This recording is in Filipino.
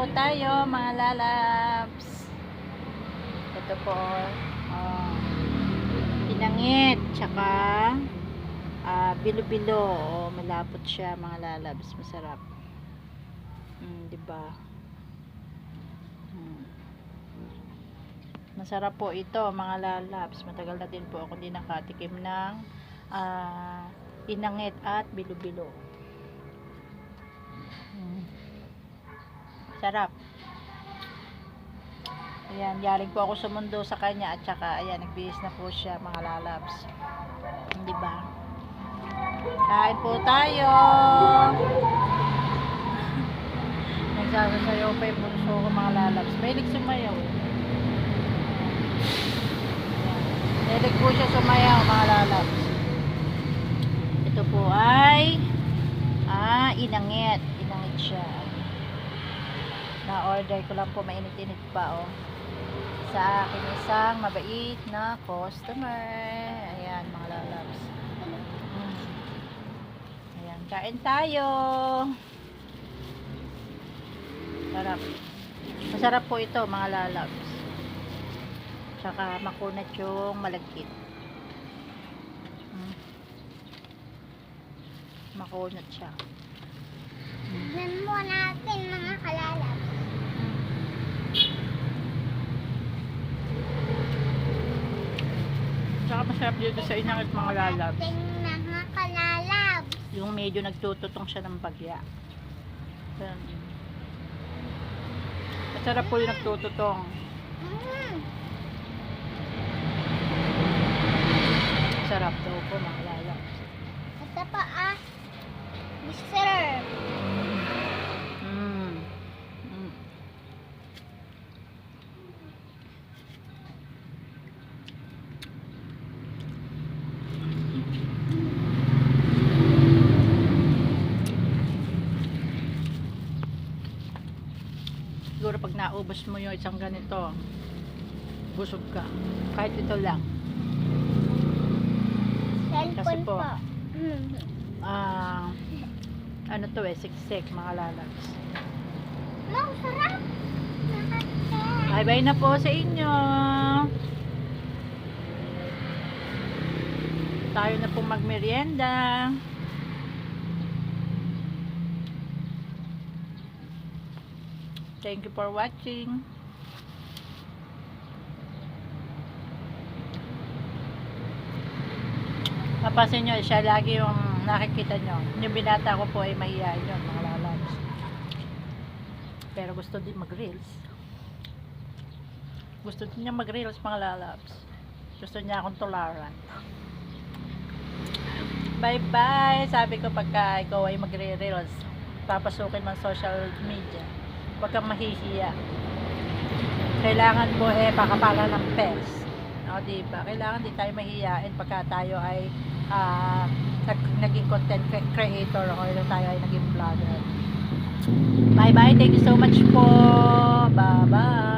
po tayo mga lalabs. Ito po. Oh. Pinangit. Tsaka ah, bilo-bilo. Oh, malapot siya mga lalabs. Masarap. Mm, 'di ba? Mm. Masarap po ito mga lalabs. Matagal na din po ako hindi nakatikim ng ah, inangit at bilo-bilo. Sarap. Ayan, yaring po ako sa mundo sa kanya at saka ayan, nagbihis na po siya mga lalabs. Hindi ba? Kain po tayo. Nagsasayaw pa yung bunso ko mga lalabs. Mahilig sumayaw. Mahilig po siya sumayaw mga lalabs. Ito po ay ah, inangit. Siya. Na-order ko lang po mainit-init pa oh. Sa akin isang mabait na customer. Ayan mga lalabs. Mm. Ayan, kain tayo. Sarap. Masarap po ito mga lalabs. Tsaka makunat yung malagkit. Mm. Makunat siya. Tignan mo natin mga kalalab. Masarap dito sa inangit mga lalabs. Mga kalalab. Yung medyo nagtututong siya ng bagya. Masarap po yung nagtututong. Mm. Sarap daw po mga lalabs. Ito pa ah. Mister. Mm. Mm. Siguro pag naubos mo yung isang ganito, busog ka. Kahit ito lang. Cellphone po. po. Ah, ano to eh, siksik mga lalabs. Mau, sarap. Nakaka- Bye-bye na po sa inyo. Tayo na pong magmerienda. Thank you for watching. Papasin nyo, siya lagi yung nakikita nyo. Yung binata ko po ay mahihayin yun, mga lalabs. Pero gusto din mag-reels. Gusto din niya mag-reels mga lalabs. Gusto niya akong tularan. Bye-bye! Sabi ko pagka ikaw ay magre-reels, papasukin man social media. Huwag kang mahihiya. Kailangan mo eh pakapalan ng pes. O, diba? Kailangan di tayo mahihiyain pagka tayo ay ah, nag, naging content cre- creator o tayo ay naging vlogger. Bye-bye! Thank you so much po! Bye-bye!